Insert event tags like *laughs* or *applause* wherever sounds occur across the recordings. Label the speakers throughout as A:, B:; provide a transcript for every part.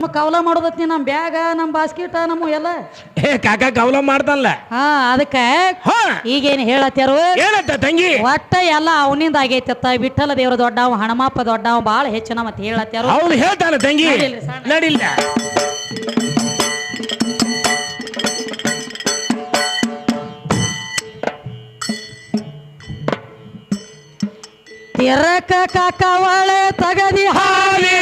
A: ನಮ್ಮ ಕವಲ ಮಾಡೋದತ್ನಿ ನಮ್ಮ ಬ್ಯಾಗ ನಮ್ಮ ಬಾಸ್ಕೆಟ್ ನಮ್ಮ ಎಲ್ಲ.
B: ಏ ಕಾಕ ಕವಲ ಮಾಡ್ದಲ್ಲ
A: ಹಾ ಅದಕ್ಕೆ ಈಗೇನ್ ಹೇಳತ್ಯಾರು?
B: ಏನಂತ ತಂಗಿ.
A: ಒಟ್ಟ ಎಲ್ಲ ಅವನಿಂದ ಆಗೈತತ್ತ. ವಿಠಲ ದೇವ್ರ ದೊಡ್ಡವ ಹಣಮಪ್ಪ ದೊಡ್ಡವ ಬಾಳ ಹೆಚ್ಚಿನ ಮತ್ತೆ ಹೇಳತ್ತಾರು
B: ಹೌದು ಹೇಳ್ತಾನೆ ತಂಗಿ. ನಡಿಲ್ಲ
A: ತಿರಕ ಕಾಕ ಒಳೆ ತಗದಿ ಹಾಲಿ.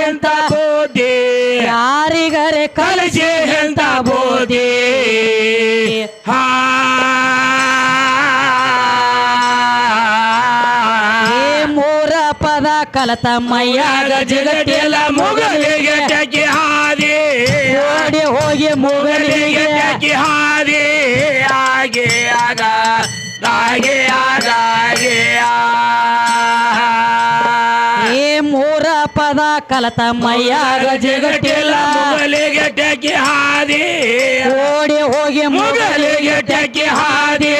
B: ಎಂತ ಬೋದಿ
A: ಯಾರಿಗರೆ
B: ಕಲಿಸಿ ಎಂತ ಬೋದಿ ಹಾ.
A: ಮೂರ ಪದ ಕಲತ ಮೈಯಾಗ
B: ಜಗತ್ತಿಲ್ಲ ಮುಗಲಿಗೆ ಟಕಿ ಹಾದಿ.
A: ಓಡಿ ಹೋಗಿ
B: ಮುಗಲಿಗೆ
A: ಮುಗಲಿಗೆ
B: ಹಾದಿ ಆಗಿ ಆಗ ಆಗಿ ಆಗ
A: ಆಗಿ. ಮೂರ ಪದ ಕಲತ ಮೈಯಾಗ
B: ಜಗತ್ತಿಲ್ಲ ಮುಗಲಿಗೆ ಹಾದಿ.
A: ಓಡಿ ಹೋಗಿ
B: ಮೊಗಲಿಗೆ ಟಕಿ ಹಾದಿ.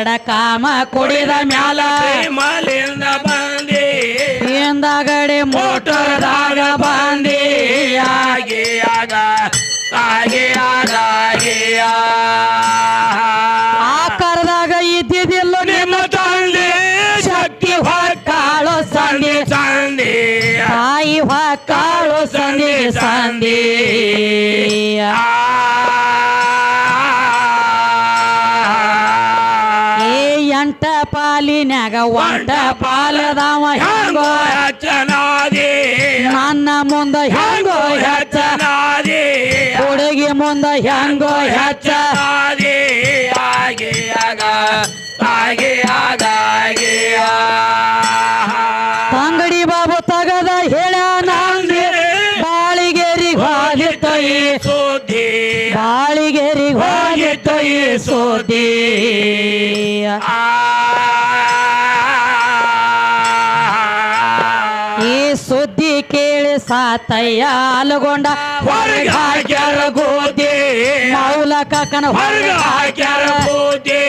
A: ಎರಡ ಕಾಮ ಕುಡಿದ ಮ್ಯಾಲ.
B: ಮಾಲಿಂದ ಬಂದಿ.
A: ಹಿಂದಗಡೆ
B: ಮೋಟರ್ದಾಗ ಬಂದಿ. ಆಗಿ ಆಗ ಆಗಿ ಆಗ.
A: ಆಕಾರದಾಗ ಇದ್ದಿದ್ದಿಲ್ಲ
B: ನಿಮ್ಮ ತಂದೆ ಶಕ್ತಿ
A: ಕಾಳು
B: ಸಂದಿ ಸಂದಿ
A: ತಾಯಿ ಕಾಳು ಸಂದಿ ಸಂಧಿ. ಹೆಂಗೋ ಹೆಚ್ಚ?
B: ಆಗಿ ಆಗ ಆಗಿ ಆಗಿ ಹಾಗೆ ಆ.
A: ತಂಗಡಿ ಬಾಬು ತಗದ ಹೇಳ ನಾಂದಿ ಬಾಳಿಗೇರಿಗೆ ಹೋಗಿ ತೈ.
B: ಸುದ್ದಿ
A: ಬಾಳಿಗೇರಿಗೆ ಹೋಗಿ ಈ ಸುದ್ದಿ ಈ ಅಲಗೊಂಡ
B: ಹೊರಗೆ ಹಾಕ್ಯಾರ ಗೋದಿ
A: ಮೌಲ ಕಾಕನ
B: ಹೊರಗೆ ಹಾಕ್ಯಾರ ಗೋದಿ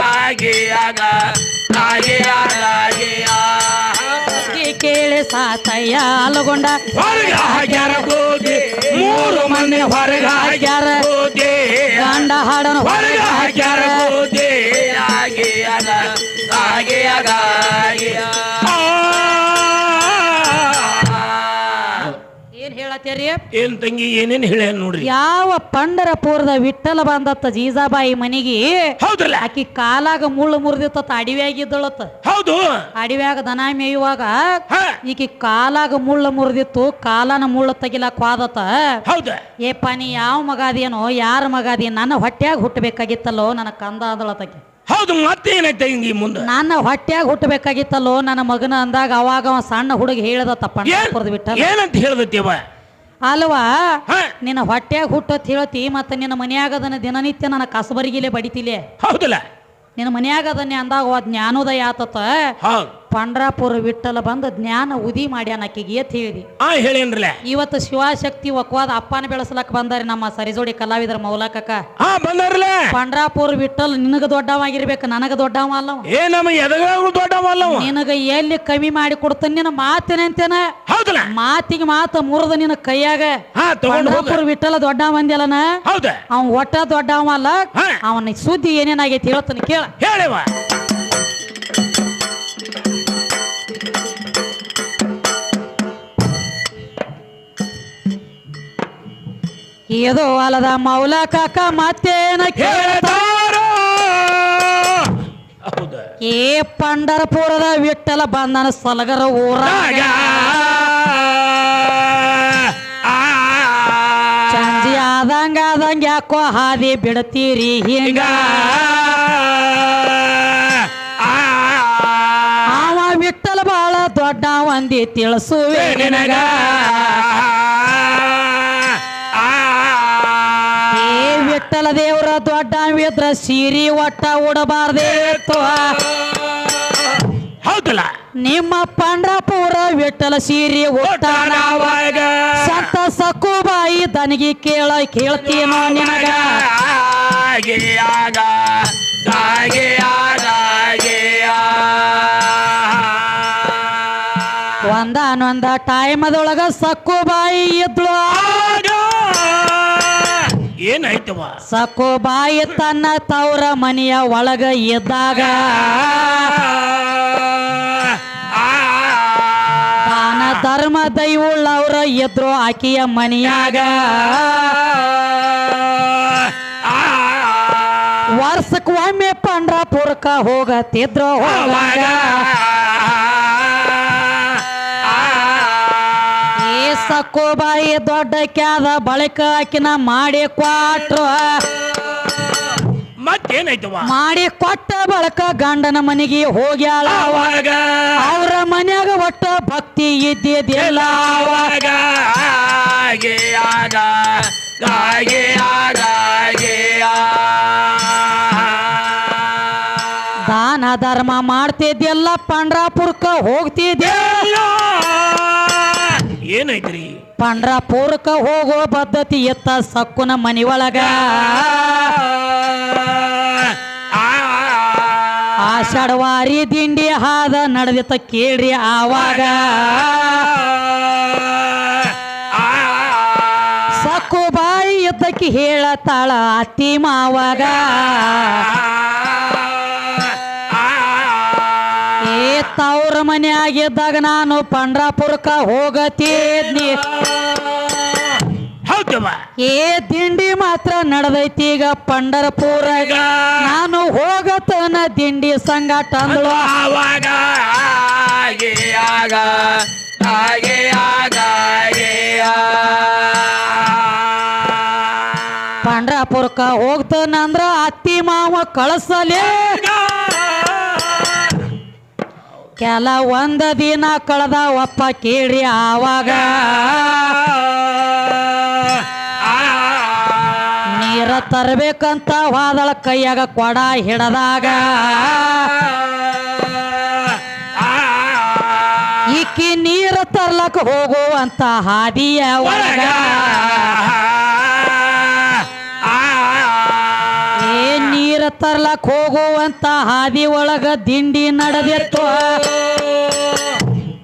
B: ಹಾಗೆ ಆಗ ಹಾಗೆ ಆಗ ಹಾಗೆ ಆ.
A: ಸುದ್ದಿ ಕೇಳಿ ಸಾತಯ್ಯ ಅಲಗೊಂಡ
B: ಹೊರಗೆ ಹಾಕ್ಯಾರ ಗೋದಿ ಮೂರು ಮಂದಿ ಹೊರಗೆ ಹಾಕ್ಯಾರ ಗೋದಿ
A: ಗಂಡ ಹಾಡನು
B: ಹೊರಗೆ ಹಾಕ್ಯಾರ ಗೋದಿ ಆಗಿಯಾಗ ಆಗ ಹಾಗೆ
A: ಏನ್
B: ತಂಗಿ ಏನೇನ್ ನೋಡ್ರಿ?
A: ಯಾವ ಪಂಡರಪುರದ ವಿಠಲ ಬಂದತ್ತ ಜೀಜಾಬಾಯಿ ಮನಿಗಿ?
B: ಹೌದಲ್ಲ
A: ಆಕಿ ಕಾಲಾಗ ಮುಳ್ಳು ಮುರಿದಿತ್ತ ಅಡಿವ್ಯಾಗಿದ್ದಳತ್ತ
B: ಹೌದು.
A: ಅಡಿವ್ಯಾಗ ದನ ಮೇಯುವಾಗ ಈಕಿ ಕಾಲಾಗ ಮುಳ್ಳು ಮುರಿದಿತ್ತು ಕಾಲನ ಮುಳ್ಳು ತೆಗಿಲಾಕ ವಾದತ್ತ.
B: ಹೌದ.
A: ಏಪ್ಪ ನೀ ಯಾವ ಮಗಾದೇನೋ ಯಾರ ಮಗಾದಿ ನನ್ನ ಹೊಟ್ಯಾಗ ಹುಟ್ಟಬೇಕಾಗಿತ್ತಲ್ಲೋ ನನ್ನ ಕಂದ ಅದಳತಕ್ಕೆ
B: ಹೌದು ಮತ್ತೇನೈತೆ ಹಿಂಗೆ ಮುಂದೆ?
A: ನನ್ನ ಹೊಟ್ಯಾಗ ಹುಟ್ಟಬೇಕಾಗಿತ್ತಲ್ಲೋ ನನ್ನ ಮಗನ ಅಂದಾಗ ಅವಾಗ ಅವ ಸಣ್ಣ ಹುಡುಗ ಹೇಳದತ್ತಪ್ಪ
B: ಏನಂತ ಹೇಳ್ದತ್ತೀವ
A: ಅಲ್ವಾ? ನಿನ್ನ ಹೊಟ್ಯಾಗ ಹುಟ್ಟತ್ ಹೇಳತಿ ಮತ್ತೆ ನಿನ್ನ ಮನೆಯಾಗದನ್ನ ದಿನನಿತ್ಯ ನನ್ನ ಕಸಬರಿಗಿಲೆ ಬಡಿತಿಲೆ.
B: ಹೌದಲ್ಲ.
A: ನಿನ್ನ ಮನೆಯಾಗದನ್ನೇ ಅಂದಾಗ ಜ್ಞಾನೋದಯ ಆತತ ಪಂಡ್ರಾಪುರ ವಿಠಲ ಬಂದು ಜ್ಞಾನ ಉದಿ ಮಾಡ್ಯಾನ ಆಕಿಗೆ ಎತ್ ಹೇಳಿದಿ
B: ಆ ಹೇಳೇನ್ರಲ್ಲ
A: ಇವತ್ತು ಶಿವಶಕ್ತಿ ಒಕ್ವಾದ ಅಪ್ಪನ ಬೆಳೆಸಲಕ್ ಬಂದಾರಿ ನಮ್ಮ ಸರಿಜೋಡಿ ಕಲಾವಿದರ ಮೌಲಕಕ್ಕ.
B: ಹಾ ಬಂದಾರಲ್ಲ
A: ಪಂಡ್ರಾಪುರ ವಿಠಲ್ ನಿನಗ ದೊಡ್ಡವಾಗಿರ್ಬೇಕು ನನಗ ದೊಡ್ಡವ ಅಲ್ಲವ
B: ಏ ನಮ್ಮ ದೊಡ್ಡವಲ್ಲವ
A: ನಿನಗ ಎಲ್ಲಿ ಕಮ್ಮಿ ಮಾಡಿ ಕೊಡ್ತಾನೆ ನಿನ್ನ ಮಾತಿನಂತೇನ
B: ಹೌದಲ್ಲ
A: ಮಾತಿಗೆ ಮಾತ ಮುರಿದ ನಿನ್ನ ಕೈಯಾಗ.
B: ಹಾ ತಗೊಂಡು
A: ಪಂಡ್ರಾಪುರ ವಿಠಲ ದೊಡ್ಡ ಮಂದಿಯಲ್ಲನ
B: ಹೌದ.
A: ಅವನ್ ಒಟ್ಟ ದೊಡ್ಡವ ಅಲ್ಲ. ಅವನ ಸುದ್ದಿ ಏನೇನಾಗೈತಿ ಹೇಳ್ತಾನೆ ಕೇಳ.
B: ಹೇಳಿವ
A: ಇದು ಅಲದ ಮೌಲ ಕಾಕ ಮತ್ತೇನ
B: ಕೇಳ್ತಾರೋ?
A: ಏ ಪಂಡರಪುರದ ವಿಟ್ಟಲ ಬಂದನ ಸಲಗರ ಊರ.
B: ಚಂಜಿ
A: ಆದಂಗ ಆದಂಗ ಯಾಕೋ ಹಾದಿ ಬಿಡ್ತೀರಿ
B: ಹಿಂಗ.
A: ಅವ ವಿಟ್ಟಲ ಬಾಳ ದೊಡ್ಡ ಒಂದಿ ತಿಳಿಸುವೆ
B: ನಿನಗ.
A: ದೊಡ್ಡ ವಿದ್ರ ಸೀರಿ ಒಟ್ಟ ಉಡಬಾರ್ದೇತ್ತು
B: ಹೌದಲ್ಲ?
A: ನಿಮ್ಮ ಪಂಡ್ರಪುರ ವಿಠಲ ಸೀರಿ
B: ಒಟ್ಟಾನವಾಗ
A: ಸಂತ ಸಕ್ಕುಬಾಯಿ ದನಿಗೆ ಕೇಳ ಕೇಳ್ತೀನೋ ನಿನಗ?
B: ಒಂದ
A: ಒಂದಾನೊಂದ ಟೈಮದೊಳಗ ಸಕ್ಕುಬಾಯಿ ಇದ್ಳು
B: ಸಕೋ
A: ಬಾಯಿ ತನ್ನ ತವರ ಮನೆಯ ಒಳಗ ಇದ್ದಾಗ ತಾನ ಧರ್ಮ ದೈವಳ್ಳವ್ರ ಎದ್ರು ಆಕೆಯ ಮನೆಯಾಗ ವರ್ಷಕ್ಕೆ ಒಮ್ಮೆ ಪಂಡ್ರಾಪುರಕ್ಕ ಹೋಗತಿದ್ರು ಹೋಗಾಗ ಸಕ್ಕುಬಾಯಿ ದೊಡ್ಡ ಕ್ಯಾದ ಬಳಕ ಹಾಕಿನ ಮಾಡಿ ಕ್ವಾಟ್ರ
B: ಮತ್ತೇನಾಯ್ತವ
A: ಮಾಡಿ ಕೊಟ್ಟ ಬಳಕ ಗಂಡನ ಮನೆಗೆ ಹೋಗ್ಯಾಳ ಅವ.
B: ಅವಾಗ
A: ಅವ್ರ ಮನ್ಯಾಗ ಒಟ್ಟ ಭಕ್ತಿ ಇದ್ದಿದ್ದಿಲ್ಲ. ಅವ.
B: ಅವಾಗ
A: ದಾನ ಧರ್ಮ ಮಾಡ್ತಿದ್ದಿಲ್ಲ ಪಂಡ್ರಾಪುರ್ಕ ಹೋಗ್ತಿದ್ದೆ
B: ಏನಾಯ್ತ್ರಿ
A: ಪಂಡ್ರಾಪುರಕ್ಕ ಹೋಗೋ ಪದ್ಧತಿ ಎತ್ತ ಸಕ್ಕುನ ಮನಿ ಒಳಗ ಆಷಾಢವಾರಿ ದಿಂಡಿ ಹಾದ ನಡೆದಿತ್ತ ಕೇಳ್ರಿ ಆವಾಗ ಸಕ್ಕು ಬಾಯಿ ಇದ್ದಕ್ಕೆ ಹೇಳತಾಳ ಅತ್ತಿ ಮಾವಾಗ ಏ ತವ್ರ ಮನೆಯಾಗಿದ್ದಾಗ ನಾನು ಪಂಡ್ರಾಪುರಕ್ಕ ಹೋಗತಿದ್ನಿ. ಏ ದಿಂಡಿ ಮಾತ್ರ ನಡೆದೈತಿ ಈಗ ಪಂಡರಪುರ ನಾನು ಹೋಗತನ ದಿಂಡಿ ಸಂಗಾಟ ಅಂದ್ಳು.
B: ಆವಾಗ
A: ಪಂಡ್ರಾಪುರಕ್ಕ ಹೋಗ್ತಾನಂದ್ರ ಅತ್ತಿ ಮಾವ ಕಳಸಲೇ. ಕೆಲ ಒಂದ ದಿನ ಕಳೆದ ಒಪ್ಪ ಕೇಳ್ರಿ ಆವಾಗ. ನೀರ ತರ್ಬೇಕಂತ ವಾದಳ ಕೈಯಾಗ ಕೊಡ ಹಿಡದಾಗ. ಈಕಿ ನೀರ ತರ್ಲಕ್ ಹೋಗುವಂತ ಹಾದಿಯ ಒಳಗ. ತರ್ಲಕ್ ಹೋಗುವಂತ ಹಾದಿ ಒಳಗ ದಿಂಡಿ ನಡೆದಿತ್ತು.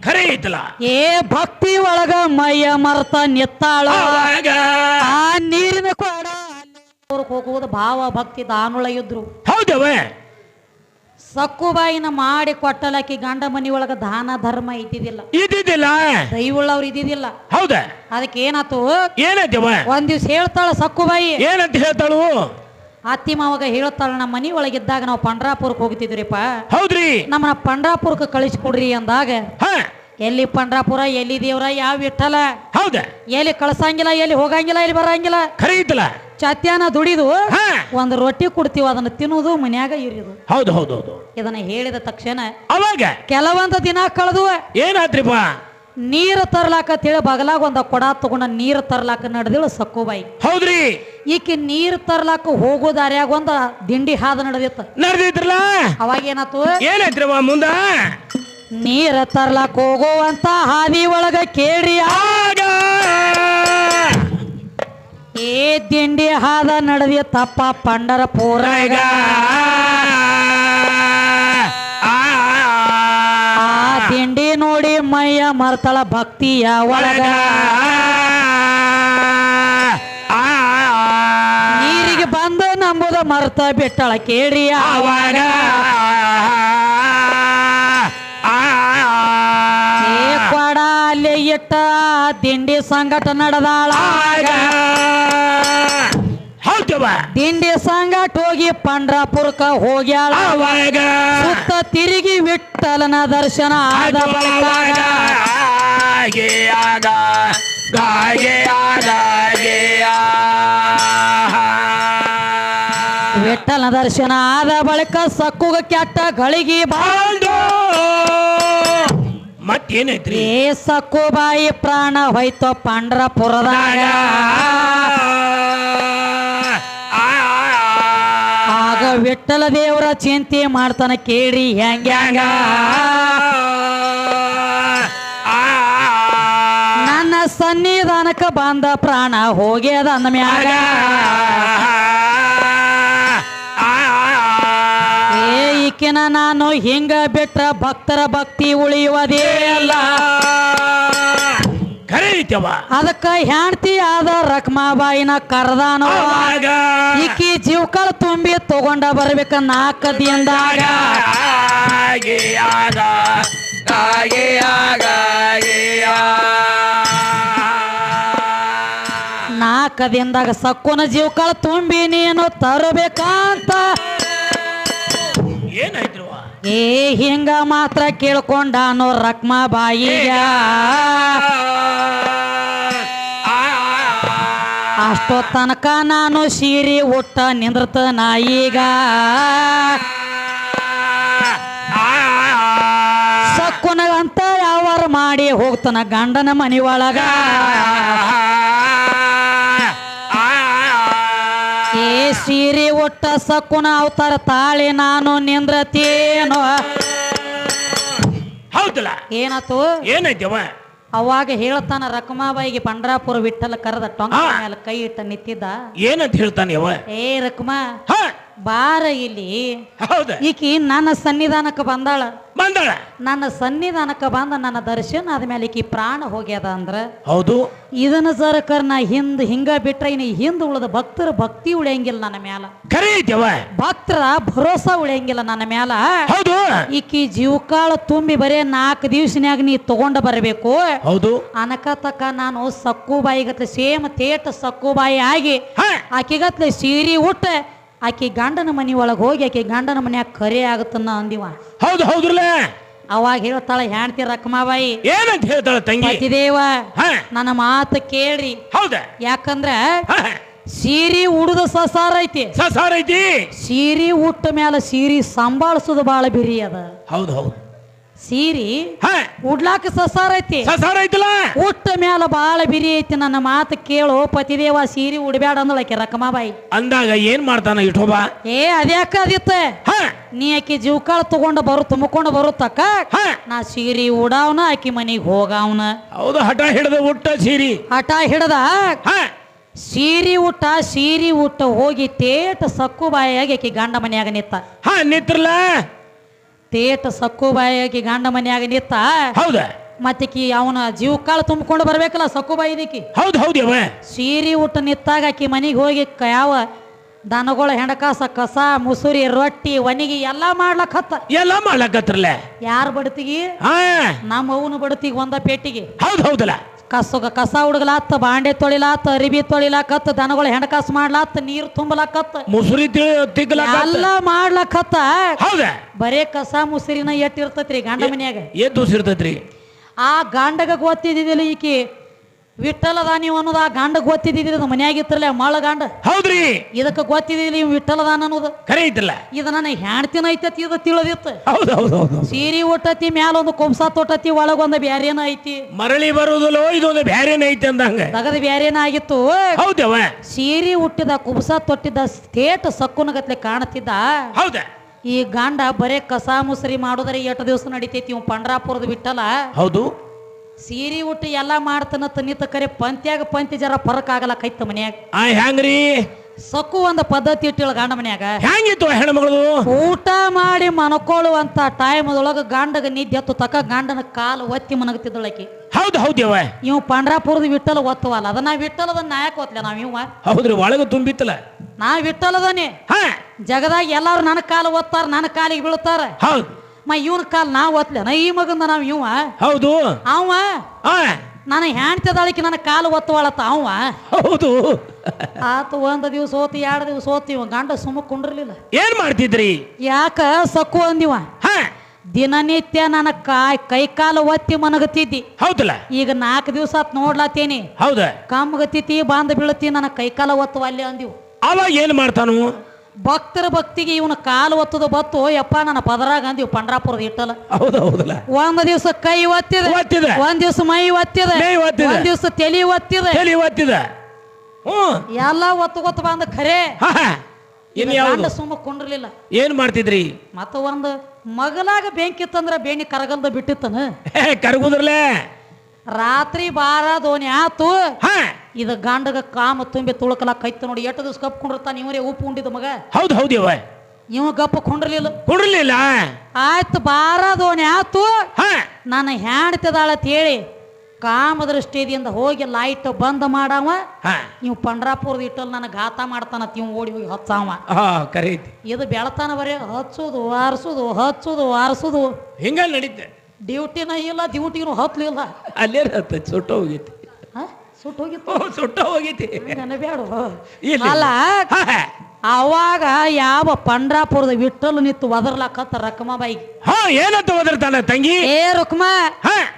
B: ಖರೆ ಐತಲ್ಲ
A: ಏ ಭಕ್ತಿ ಒಳಗ ಮೈಯ ಮರ್ತ ನಿತ್ತಾಳ. ಆ ನೀರಿನ ಕೊಡ ಹೋಗುವುದು ಭಾವ ಭಕ್ತಿ ದಾನುಳ ಇದ್ರು.
B: ಹೌದವ.
A: ಸಕ್ಕುಬಾಯಿನ ಮಾಡಿ ಕೊಟ್ಟಲಕ್ಕಿ ಗಂಡ ಮನಿ ಒಳಗ ದಾನ ಧರ್ಮ ಇದ್ದಿದ್ದಿಲ್ಲ.
B: ಇದ್ದಿದ್ದಿಲ್ಲ.
A: ದೈವುಳ್ಳವ್ರು ಇದ್ದಿದ್ದಿಲ್ಲ.
B: ಹೌದ.
A: ಅದಕ್ಕೆ ಏನಾತು?
B: ಏನೈತವ
A: ಒಂದ್ ದಿವ್ಸ ಹೇಳ್ತಾಳ ಸಕ್ಕುಬಾಯಿ.
B: ಏನಂತ ಹೇಳ್ತಾಳು?
A: ಅತ್ತಿ ಮಾವಾಗ ಹೇಳ್ತಾಳ ನಮ್ಮ ಮನಿ ಒಳಗಿದ್ದಾಗ ನಾವು ಪಂಡ್ರಾಪುರಕ್ಕೆ ಹೋಗ್ತಿದ್ರಿಪ್ಪ
B: ಹೌದ್ರಿ.
A: ನಮ್ಮನ್ನ ಪಂಡ್ರಾಪುರಕ್ಕೆ ಕಳಿಸ್ಕೊಡ್ರಿ ಅಂದಾಗ
B: ಹ.
A: ಎಲ್ಲಿ ಪಂಡ್ರಾಪುರ ಎಲ್ಲಿ ದೇವ್ರ ಯಾವ ವಿಠಲ?
B: ಹೌದ.
A: ಎಲ್ಲಿ ಕಳ್ಸಂಗಿಲ್ಲ ಎಲ್ಲಿ ಹೋಗಂಗಿಲ್ಲ ಎಲ್ಲಿ ಬರಂಗಿಲ್ಲ?
B: ಖರೀದಿಲ್ಲ
A: ಚತ್ಯಾನ ದುಡಿದು ಒಂದು ರೊಟ್ಟಿ ಕೊಡ್ತೀವಿ ಅದನ್ನ ತಿನ್ನುವುದು ಮನ್ಯಾಗ ಇರಿದು.
B: ಹೌದು ಹೌದು ಹೌದು.
A: ಇದನ್ನ ಹೇಳಿದ ತಕ್ಷಣ
B: ಅವಾಗ?
A: ಕೆಲವೊಂದು ದಿನ ಕಳೆದು
B: ಏನಾತ್ರಿಪ್ಪ
A: ನೀರು ತರ್ಲಾಕ ಹೇಳಿ ಬಗಲಾಗ ಒಂದ ಕೊಡ ತಗೊಂಡ ನೀರು ತರ್ಲಾಕ ನಡೆದಿಳು ಸಕ್ಕುಬಾಯಿ
B: ಹೌದ್ರಿ?
A: ಈಕೆ ನೀರು ತರ್ಲಾಕ ಹೋಗೋ ದಾರ್ಯಾಗ ಒಂದ ದಿಂಡಿ ಹಾದ ನಡೆದಿತ್ತ.
B: ನಡೆದಿದ್ರಲ್ಲ?
A: ಅವಾಗ ಏನಾತು?
B: ಏನಾಯ್ತ್ರವ ಮುಂದ?
A: ನೀರ ತರ್ಲಾಕ ಹೋಗುವಂತ ಹಾದಿ ಒಳಗ ಕೇಳಿ
B: ಆಗ!
A: ಏ ದಿಂಡಿ ಹಾದ ನಡೆದಿತ್ತಪ್ಪ ಪಂಡರ ಆ ಮರ್ತಳ ಭಕ್ತಿಯ ಒಳಗ. ನೀರಿಗೆ ಬಂದು ನಂಬುದ ಮರ್ತ ಬಿಟ್ಟಳ ಕೇಳಿ ಆವಾಗ ಕೊಡ ಅಲ್ಲಿ ಇಟ್ಟ ತಿಂಡಿ ಸಂಗಟ ನಡೆದಾಳ. ದಿಂಡಿ ಸಂಗಟ ಹೋಗಿ ಪಂಡ್ರಾಪುರಕ್ಕ ಹೋಗ್ಯಾಳ.
B: ಅವಾಗ.
A: ಸುತ್ತ ತಿರುಗಿ ವಿಠಲನ ದರ್ಶನ ಆದ ಬಳಿಕ.
B: ಆಗ ಗಾಗೆ ಆಗ
A: ವಿಠಲನ ದರ್ಶನ ಆದ ಬಳಿಕ ಸಕ್ಕುಗ ಕೆಟ್ಟ ಗಳಿಗೆ ಬಾಳ
B: ಬಾಂಡು ಮತ್ತೇನೈತ್ರಿ?
A: ಏ ಸಕ್ಕು ಬಾಯಿ ಪ್ರಾಣ ಹೋಯ್ತೋ ಪಂಡ್ರಪುರದಾಗ. ವಿಠಲ ದೇವರ ಚಿಂತೆ ಮಾಡ್ತಾನೆ ಕೇಳಿ ಹೆಂಗ್ಯಾಂಗ ನನ್ನ ಸನ್ನಿಧಾನಕ್ಕೆ ಬಂದ ಪ್ರಾಣ ಹೋಗ್ಯದ ಅಂದ ಮ್ಯಾಗ. ಏ ಈಕಿನ ನಾನು ಹಿಂಗ ಬಿಟ್ರ ಭಕ್ತರ ಭಕ್ತಿ ಉಳಿಯುವುದೇ ಅಲ್ಲ.
B: ಖರೆ ಐತವ
A: ಅದಕ್ಕ ಹೆಂಡತಿ ಆದ ರಕ್ಮಾಬಾಯಿನ ಕರ್ದಾನೋ ಈಕಿ ಜೀವಕಳ ತುಂಬಿ ತಗೊಂಡ ಬರ್ಬೇಕ ನಾಲ್ಕ ದಿನದಾಗ
B: ಆಗಿಯಾಗ
A: ನಾಲ್ಕ ದಿನದಾಗ ಸಕ್ಕುನ ಜೀವಕಳ ತುಂಬಿ ನೀನು ತರಬೇಕಂತ.
B: ಏನಾಯ್ತು
A: ಏ ಹಿಂಗ ಮಾತ್ರ ಕೇಳ್ಕೊಂಡಾನು ಬಾಯಿಯ ಅಷ್ಟೋ ತನಕ ನಾನು ಸೀರೆ ಉಟ್ಟ ನಿಂದ್ರತ ನಾಯಿಗ. ಸಕ್ಕುನಗಂತ ಯಾವಾರ ಮಾಡಿ ಹೋಗ್ತಾನ ಗಂಡನ ಮನಿ ಒಳಗ ಸೀರೆ ಒಟ್ಟ ಸಕುನ ಅವತಾರ ತಾಳಿ ನಾನು ನಿಂದ್ರತೇನೋ.
B: ಹೌದಲ್ಲ?
A: ಏನಾತು?
B: ಏನೈತವ
A: ಅವಾಗ ಹೇಳ್ತಾನ ರಕಮಾಬಾಯಿಗೆ ಪಂಡ್ರಾಪುರ ವಿಠಲ ಕರೆದ ಟೊಂಕ. ಮೇಲೆ ಕೈ ಇಟ್ಟ ನಿಂತಿದ್ದ.
B: ಏನಂತ ಹೇಳ್ತಾನೆ ಅವ?
A: ಏ ರಕಮಾ ಬಾರ ಇಲ್ಲಿ.
B: ಹೌದ.
A: ಈಕಿ ನನ್ನ ಸನ್ನಿಧಾನಕ್ಕೆ ಬಂದಾಳ.
B: ಬಂದಾಳ?
A: ನನ್ನ ಸನ್ನಿಧಾನಕ್ಕೆ ಬಂದ ನನ್ನ ದರ್ಶನ ಆದ್ಮೇಲೆ ಈಕಿ ಪ್ರಾಣ ಹೋಗ್ಯದ ಅಂದ್ರ
B: ಹೌದು.
A: ಇದನ್ನ ಸರ್ಕರ್ ನಾ ಹಿಂದ್ ಹಿಂಗ ಬಿಟ್ರೆ ಇನ್ನು ಹಿಂದ್ ಉಳದ ಭಕ್ತರ ಭಕ್ತಿ ಉಳಿಯಂಗಿಲ್ಲ ನನ್ನ ಮ್ಯಾಲ.
B: ಕರೀತೇವ
A: ಭಕ್ತರ ಭರೋಸಾ ಉಳಿಯಂಗಿಲ್ಲ ನನ್ನ ಮ್ಯಾಲ.
B: ಹೌದು.
A: ಈಕಿ ಜೀವಕಾಳ ತುಂಬಿ ಬರೇ ನಾಲ್ಕು ದಿವಸನ್ಯಾಗ ನೀ ತಗೊಂಡ ಬರಬೇಕು.
B: ಹೌದು.
A: ಅನಕತಕ್ಕ ನಾನು ಸಕ್ಕು ಬಾಯಿಗತ್ಲೆ ಸೇಮ್ ತೇಟ ಸಕ್ಕು ಬಾಯಿ ಆಗಿ ಆಕಿಗತ್ಲೆ ಸೀರೆ ಉಟ್ಟ ಆಕಿ ಗಂಡನ ಮನಿ ಒಳಗೆ ಹೋಗಿ ಆಕೆ ಗಂಡನ ಮನ್ಯಾಗ ಕರೆ ಆಗುತ್ತನ್ನ ಅಂದಿವ.
B: ಹೌದು ಹೌದ್ರಲ್ಲ?
A: ಅವಾಗ ಹೇಳ್ತಾಳ ಹೆಂಡತಿ ರಕ್ಮಾಬಾಯಿ
B: ಏನಂತ ಹೇಳ್ತಾಳ ತಂಗಿ?
A: ಪತಿದೇವ
B: ಹ.
A: ನನ್ನ ಮಾತು ಕೇಳ್ರಿ.
B: ಹೌದ?
A: ಯಾಕಂದ್ರ
B: ಸೀರಿ
A: ಸೀರೆ ಉಡುದ ಸಸಾರ ಐತಿ.
B: ಸಸಾರ ಐತಿ?
A: ಸೀರಿ ಉಟ್ಟ ಮ್ಯಾಲ ಸೀರಿ ಸಂಭಾಳಿಸೋದು ಬಾಳ ಬಿರಿ ಅದ.
B: ಹೌದು ಹೌದು.
A: ಸೀರೆ
B: ಹ!
A: ಉಡ್ಲಾಕ ಸಸಾರ ಐತಿ.
B: ಸಸಾರ ಐತಿಲ್ಲ?
A: ಉಟ್ಟ ಮ್ಯಾಲ ಬಾಳ ಬಿರಿ ಐತಿ ನನ್ನ ಮಾತು ಕೇಳು ಪತಿದೇವ ಸೀರಿ ಉಡ್ಬ್ಯಾಡ ಅಂದಳಕ್ಕೆ ರಕಮಾಬಾಯಿ.
B: ಅಂದಾಗ ಏನ್ ಮಾಡ್ತಾನ ಇಟ್ಟೋಬ
A: ಏ ಅದ್ಯಾಕ ಅದಿತ್ತ?
B: ಹ!
A: ನೀ ಆಕಿ ಜೀವಕಾಳ ತಗೊಂಡು ಬರು ತುಂಬಿಕೊಂಡು ಬರುತ್ತಕ್ಕ
B: ಹ!
A: ನಾ ಸೀರಿ ಉಡಾವ್ನ ಆಕಿ ಮನಿಗೆ ಹೋಗಾವ್ನ.
B: ಹೌದು ಹಠ ಹಿಡ್ದ ಉಟ್ಟ ಸೀರಿ.
A: ಹಠ ಹಿಡ್ದ?
B: ಸೀರಿ
A: ಸೀರೆ ಊಟ ಸೀರಿ ಊಟ ಹೋಗಿ ತೇಟ ಸಕ್ಕು ಬಾಯಾಗಿ ಆಕಿ ಗಂಡ ಮನೆಯಾಗ ನಿತ್ತ.
B: ಹಾ ನಿತ್ರಲ್ಲ
A: ತೇಟ ಸಕ್ಕು ಬಾಯಾಗಿ ಗಂಡ ಮನ್ಯಾಗ ನಿತ್ತ
B: ಹೌದಾ?
A: ಮತ್ತಿಕಿ ಅವನ ಜೀವಕಾಳ ತುಂಬಿಕೊಂಡು ಬರ್ಬೇಕಲ್ಲ ಸಕ್ಕು ಇದಕ್ಕೆ
B: ಹೌದು ಹೌದು ಯವ
A: ಸೀರೆ ಊಟ ನಿತ್ತಾಗ ಆಕಿ ಮನೆಗೆ ಹೋಗಿ ಕ- ಯಾವ ದನಗಳ ಹೆಣಕಾಸ ಕಸ ಮುಸುರಿ ರೊಟ್ಟಿ ಒಣಗಿ ಎಲ್ಲಾ ಮಾಡ್ಲಕ್ ಹತ್ತ.
B: ಎಲ್ಲ ಮಾಡ್ಲಕತ್ರಲ್ಲ
A: ಯಾರ ಬಡತಿಗಿ?
B: ಹಾ.
A: ನಮ್ಮ ಅವನು ಬಡತಿಗೆ ಒಂದ ಪೇಟಿಗೆ.
B: ಹೌದು ಹೌದಲ್ಲ.
A: ಕಸ ಕಸ ಹುಡುಗಲಾತ್ ಬಾಂಡೆ ತೊಳಿಲಾತ್ ಅರಿಬಿ ತೊಳಿಲಾಕತ್ ದನಗಳು ಹೆಣಕಾಸ ಮಾಡ್ಲಾತ್ ನೀರು ತುಂಬಲಾಕತ್.
B: ಮುಸುರಿ
A: ಎಲ್ಲ ಮಾಡ್ಲಾಕತ್ತ.
B: ಹೌದ?
A: ಬರೇ ಕಸ ಮುಸುರಿನ ಎಟ್ಟಿರ್ತೈತ್ರಿ ಗಂಡ ಮನ್ಯಾಗ?
B: ಏನ್ ದೂಸಿರ್ತೈತ್ರಿ
A: ಆ ಗಂಡಗ ಗೊತ್ತಿದ್ದಿಲ್ಲ ಈಕಿ. ವಿಠಲದ ನೀವು ಅನ್ನೋದು ಆ ಗಂಡ ಗೊತ್ತಿದ್ದಿಲ್ಲ ಮನ್ಯಾಗ ಇತ್ತಲ್ಲ ಮಳ ಗಂಡ?
B: ಹೌದ್ರಿ.
A: ಇದಕ್ಕೆ ಗೊತ್ತಿದ್ದಿಲ್ಲ ಇವ್ ವಿಠಲದಾನ ಅನ್ನೋದು?
B: ಖರೆ ಇದ್ದಿಲ್ಲ.
A: ಇದು ನನ್ನ ಹೆಣ್ತಿನ ಐತತಿ ಇದು ತಿಳಿದಿತ್ತು.
B: ಹೌದು ಹೌದು ಹೌದು
A: ಸೀರೆ ಉಟ್ಟತಿ ಮ್ಯಾಲ ಒಂದು ಕುಂಸ ತೊಟ್ಟತಿ ಒಳಗೊಂದು ಬ್ಯಾರೇನ ಐತಿ.
B: ಮರಳಿ ಬರುವುದಲ್ಲೋ ಇದೊಂದು ಬ್ಯಾರೇನ ಐತಿ ಅಂದಂಗ.
A: ತಗದ ಬ್ಯಾರೇನ ಆಗಿತ್ತು.
B: ಹೌದವ
A: ಸೀರಿ ಹುಟ್ಟಿದ ಕುಬ್ಸ ತೊಟ್ಟಿದ್ದ ಸ್ಟೇಟ್ ಸಕ್ಕುನಗತ್ಲೆ ಕಾಣುತ್ತಿದ್ದ
B: ಹೌದ.
A: ಈ ಗಂಡ ಬರೇ ಕಸ ಮುಸರಿ ಮಾಡೋದ್ರೆ ಎಷ್ಟು ದಿವಸ ನಡಿತೈತಿ ಇವ್ ಪಂಡ್ರಾಪುರದ ಬಿಟ್ಟಲ್ಲ
B: ಹೌದು.
A: ಸೀರೆ ಉಟ್ಟು ಎಲ್ಲ ಮಾಡ್ತಾನ ತನ್ನಿತ ಕರೆ ಪಂತ್ಯಾಗ ಪಂತಿ ಜರ ಫರಕ್ ಆಗಲ್ಲ ಕೈತ ಮನ್ಯಾಗ.
B: ಆ ಹೆಂಗ್ರಿ
A: ಸಕ್ಕು ಒಂದು ಪದ್ಧತಿ ಇಟ್ಟಿಳ ಗಂಡ ಮನ್ಯಾಗ.
B: ಹೆಂಗಿತ್ತು ಹೆಣ್ಮಗಳು
A: ಊಟ ಮಾಡಿ ಮನಕೊಳ್ಳುವಂತ ಟೈಮದೊಳಗ ಗಂಡಗ ನಿದ್ದೆ ಹತ್ತು ತಕ ಗಂಡನ ಕಾಲು ಒತ್ತಿ ಮನಗತಿದ್ದಳಕಿ
B: ಹೌದು ಹೌದ್ಯವ
A: ಇವ್ ಪಂಡ್ರಾಪುರದ ವಿಠಲ ಒತ್ತವಲ್ಲ ಅದನ್ನ ವಿಠಲದ ನಾಯಕ ಒತ್ತಲ ನಾವ್ ಇವ
B: ಹೌದ್ರಿ ಒಳಗ ತುಂಬಿತ್ತಲ್ಲ.
A: ನಾ ವಿಠಲದನೇ
B: ಹಾ.
A: ಜಗದಾಗ ಎಲ್ಲಾರು ನನ್ನ ಕಾಲು ಒತ್ತಾರ ನನ್ನ ಕಾಲಿಗೆ ಬೀಳ್ತಾರ.
B: ಹೌದು.
A: ಮ ಇವನ ಕಾಲ್ ನಾ ಒತ್ಲೇನ ಈ ಮಗಂದ ನಾವು ಇವ.
B: ಹೌದು.
A: ಅವ. ನನ್ನ ಹೆಣ್ತಿದಾಳಿಕೆ ನನ್ನ ಕಾಲು ಒತ್ತವಾಳತ್ತ ಅವ.
B: ಹೌದು.
A: ಆತ ಒಂದ್ ದಿವ್ಸ ಓತಿ ಎರಡು ದಿವ್ಸ ಓತಿ ಇವ ಗಂಡ ಸುಮ್ಮ ಕುಂಡ್ರಲಿಲ್ಲ.
B: ಏನ್ ಮಾಡ್ತಿದ್ರಿ?
A: ಯಾಕ ಸಕ್ಕು ಅಂದಿವ?
B: ಹಾ.
A: ದಿನನಿತ್ಯ ನನ್ನ ಕಾಯ್ ಕೈ ಕಾಲು ಒತ್ತಿ ಮನಗತಿದ್ದಿ.
B: ಹೌದಲ್ಲ.
A: ಈಗ ನಾಲ್ಕು ದಿವಸ ಆತ್ ನೋಡ್ಲಾತೇನಿ.
B: ಹೌದ.
A: ಕಮ್ಮಗತಿ ಬಾಂಧ ಬೀಳತಿ ನನ್ನ ಕೈ ಕಾಲ ಒತ್ತವ ಅಲ್ಲಿ ಅಂದಿವು.
B: ಅವಾಗ ಏನ್ ಮಾಡ್ತಾನು?
A: ಭಕ್ತರ ಭಕ್ತಿಗೆ ಇವನ ಕಾಲು ಒತ್ತದ ಬತ್ತು ಯಪ್ಪ ನನ್ನ ಪದರಾಗ ಅಂದಿವ್ ಪಂಡ್ರಾಪುರದ ಇಟ್ಟಲ್ಲ
B: ಹೌದು ಹೌದಲ್ಲ.
A: ಒಂದ್ ದಿವಸ ಕೈ ಒತ್ತಿದ
B: ಒತ್ತಿದ.
A: ಒಂದ್ ದಿವಸ ಮೈ ಒತ್ತಿದ
B: ಮೈ ಒತ್ತಿದ.
A: ಒಂದ್ ದಿವಸ ತಲಿ ಒತ್ತಿದ.
B: ತಲೆ ಒತ್ತಿದ. ಹ್ಞೂ.
A: ಎಲ್ಲ ಒತ್ತು ಗೊತ್ತ ಬಂದ ಖರೆ.
B: ಹಾ ಹಾ. ಇನ್ನು ಯಾವುದು?
A: ಸುಮ್ಮ ಕುಂಡ್ರಲಿಲ್ಲ.
B: ಏನ್ ಮಾಡ್ತಿದ್ರಿ?
A: ಮತ್ತ ಒಂದು ಮಗಲಾಗ ಬೆಂಕಿ ಇತ್ತಂದ್ರ ಬೇಣಿ ಕರಗಲ್ದ ಬಿಟ್ಟಿತ್ತನ?
B: ಕರ್ಗುದ್ರಲೇ.
A: ರಾತ್ರಿ ಬಾರ ದೋಣಿ ಆತು.
B: ಹಾ.
A: ಇದು ಗಂಡಗ ಕಾಮ ತುಂಬಿ ತುಳುಕಲ ಕೈತ ನೋಡಿ ಎಷ್ಟು ದಿವಸ ಕುಂಡಿರ್ತಾನ ಇವರೇ ಉಪ್ಪು ಉಂಡಿದ ಮಗ.
B: ಹೌದು ಹೌದು
A: ಇವ ಗಪ್ಪ ಕುಂಡ್ರಲಿಲ್ಲ.
B: ಕೊಡ್ರಲಿಲ್ಲ?
A: ಆಯ್ತು ಬಾರ ದೋಣಿ ಆತು.
B: ಹಾ.
A: ನನ್ನ ಹ್ಯಾಡ್ತಿದಾಳ ಹೇಳಿ ಕಾಮ ದೃಷ್ಟಿಯಿಂದ ಹೋಗಿ ಲೈಟ್ ಬಂದ್ ಮಾಡವ.
B: ಹಾ.
A: ನೀವು ಪಂಡ್ರಾಪುರದ ಇಟ್ಟಲ್ ನನಗೆ ಘಾತ ಮಾಡ್ತಾನ ಇವ್ ಓಡಿ ಹೋಗಿ ಹಚ್ಚಾವ.
B: ಹಾ
A: ಇದು ಬೆಳತಾನ ಬರೀ ಹಚ್ಚುದು ಆರಿಸುದು ಹಚ್ಚುದು ಆರಿಸುದು.
B: ಹಿಂಗ ನಡೀತೆ.
A: ಡ್ಯೂಟಿನ ಇಲ್ಲ ಡ್ಯೂಟಿನೂ ಹತ್ಲಿಲ್ಲ
B: ಅಲ್ಲೇ ಹತ್ತ ಸುಟ್ಟ ಹೋಗೈತಿ
A: ಸುಟ್ಟ ಹೋಗಿತ್ತು?
B: ಸುಟ್ಟ ಹೋಗೈತಿ
A: ಬೇಡ.
B: ಇಲ್ಲ
A: ಅಲ್ಲ ಅವಾಗ ಯಾವ ಪಂಡ್ರಾಪುರದ ವಿಠಲ್ ನಿತ್ತು ಒದರ್ಲಾಕತ್ತ ರಕಮಾಬಾಯಿಗೆ
B: ಹಾ ಏನಂತ ಒದರ್ತಾನ ತಂಗಿ?
A: ಏ ರುಕ್ಮ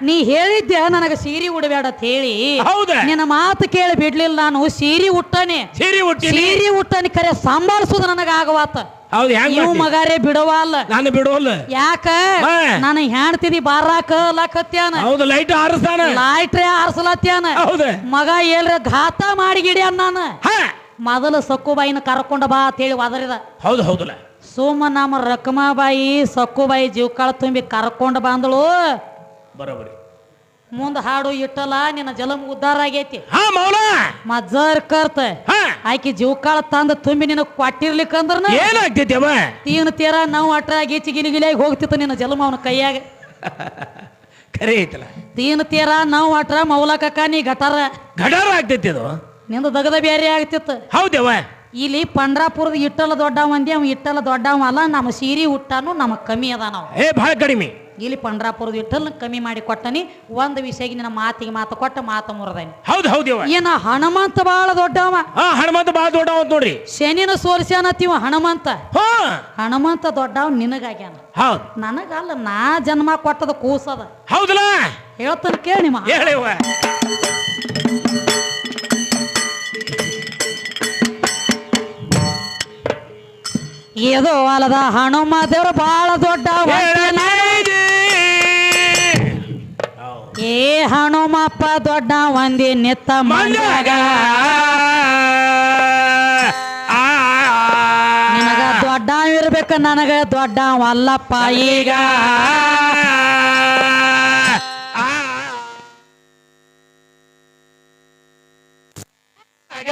A: ನೀ ಹೇಳಿದ್ದೆ ನನಗೆ ಸೀರೆ ಉಡಬೇಡ ಅಂತ ಹೇಳಿ?
B: ಹೌದು?
A: ನಿನ್ನ ಮಾತು ಕೇಳಿ ಬಿಡ್ಲಿಲ್ಲ ನಾನು ಸೀರೆ ಉಟ್ಟನೆ.
B: ಸೀರೆ ಉಟ್ಟ
A: ಸೀರೆ ಉಟ್ಟನಿ ಕರೆ ಸಂಭಾಳಿಸೋದು ನನಗ ಆಗವಾತ
B: ಹೌದು ಹೆಂಗ್
A: ನೀವು
B: ಮಾಡ್ತಿ?
A: ಮಗಾರೇ ಬಿಡವಲ್ಲ.
B: ನಾನು ಬಿಡೋಲ್ಲ
A: ಯಾಕ?
B: ಹಾ.
A: ನಾನು ಹೆಣ್ತಿದಿ ಬಾರಾಕ ಲಕತ್ಯಾನ
B: ಹೌದು ಲೈಟ್ ಹಾರಿಸ್ತಾನ
A: ಲಾಯ್ಟ್ರೆ ಆರ್ಸಲತ್ಯಾನ.
B: ಹೌದು.
A: ಮಗ ಏಳ್ರ ಘಾತ ಮಾಡಿ ಗಿಡ ನಾನು.
B: ಹಾ.
A: ಮೊದಲು ಸಕ್ಕುಬಾಯಿನ ಕರ್ಕೊಂಡು ಬಾ ಅಂತ ಹೇಳಿ ಒದರಿದ.
B: ಹೌದು ಹೌದಲ್ಲ
A: ಸೋಮ ನಮ್ಮ ರಕ್ಮಾಬಾಯಿ ಸಕ್ಕುಬಾಯಿ ಜೀವಕಾಳ ತುಂಬಿ ಕರ್ಕೊಂಡು ಬಂದಳು.
B: ಬರೋಬರಿ.
A: ಮುಂದ ಹಾಡು ಇಟ್ಟಲ್ಲ ನಿನ್ನ ಜಲಮ್ ಉದ್ಧಾರ ಆಗೈತಿ.
B: ಹಾ ಮೌಲ
A: ಕರ್ತ.
B: ಹಾ.
A: ಆಕಿ ಜೀವಕಾಳ ತಂದ ತುಂಬಿ ನಿನಗ್ ಕೊಟ್ಟಿರ್ಲಿಕ್ಕಂದ್ರ
B: ಏನಾಗ್ತೈತಿ ಅವ?
A: ತೀನ್ ತೀರ ನಾವು ಅಟ್ರ ಗೀಚಿ ಗಿಲಿ ಗಿಲಿಯಾಗಿ ಹೋಗ್ತಿತ್ತು ನಿನ್ನ ಜಲಮ ಅವನ ಕೈಯಾಗ. *laughs*
B: ಕರೆ ಐತಲ್ಲ.
A: ತೀನ್ ತೀರ ನಾವು ಅಟ್ರ ಮೌಲಕಕ್ಕ ನೀ ಗಟಾರ
B: ಗಟಾರ ಆಗ್ತೈತಿ ಅದು.
A: ನಿಂದು ದಗದ ಬೇರೆ ಆಗ್ತಿತ್ತು.
B: ಹೌದವ
A: ಇಲ್ಲಿ ಪಂಡ್ರಾಪುರದ ಇಟ್ಟಲ ದೊಡ್ಡವ ಅಂದಿ ಅವ ಇಟ್ಟಲ ದೊಡ್ಡವ ಅಲ್ಲ ನಮ್ಮ ಸೀರಿ ಹುಟ್ಟಾನು ನಮಗ್ ಕಮ್ಮಿ ಅದ ನಾವು.
B: ಏ ಭಾಳ ಕಡಿಮೆ.
A: ಇಲ್ಲಿ ಪಂಡ್ರಾಪುರದ ಇಟ್ಟಲ್ ಕಮ್ಮಿ ಮಾಡಿ ಕೊಟ್ಟನಿ ಒಂದು ವಿಷಯಕ್ಕೆ ನಿನ್ನ ಮಾತಿಗೆ ಮಾತು ಕೊಟ್ಟ ಮಾತು ಮುರದೇನಿ.
B: ಹೌದು ಹೌದು
A: ಏನ ಹನುಮಂತ ಬಹಳ ದೊಡ್ಡವ.
B: ಆ ಹನುಮಂತ ಬಹಳ ದೊಡ್ಡವ ನೋಡ್ರಿ.
A: ಶನಿನ ಸೋರಿಸ್ಯಾನತ್ತೀವ ಹನುಮಂತ ಹನುಮಂತ ದೊಡ್ಡವ ನಿನಗಾಗ್ಯಾನ.
B: ಹೌದು.
A: ನನಗಲ್ಲ ನಾ ಜನ್ಮ ಕೊಟ್ಟದ ಕೂಸದ.
B: ಹೌದಲ್ಲ?
A: ಹೇಳ್ತಾನೆ ಕೇಳಿ ಮಾ. ಇದು ಅಲ್ಲದ ಹನುಮ ದೇವ್ರ ಬಾಳ ದೊಡ್ಡ ಏ ಹನುಮಪ್ಪ ದೊಡ್ಡ ಒಂದಿ ನಿತ್ತ ಮಂಡ್ಯಾಗ ನಿನಗ ದೊಡ್ಡ ಇರ್ಬೇಕ ನನಗ ದೊಡ್ಡ ಅಲ್ಲಪ್ಪ ಈಗ.
B: ಈಗ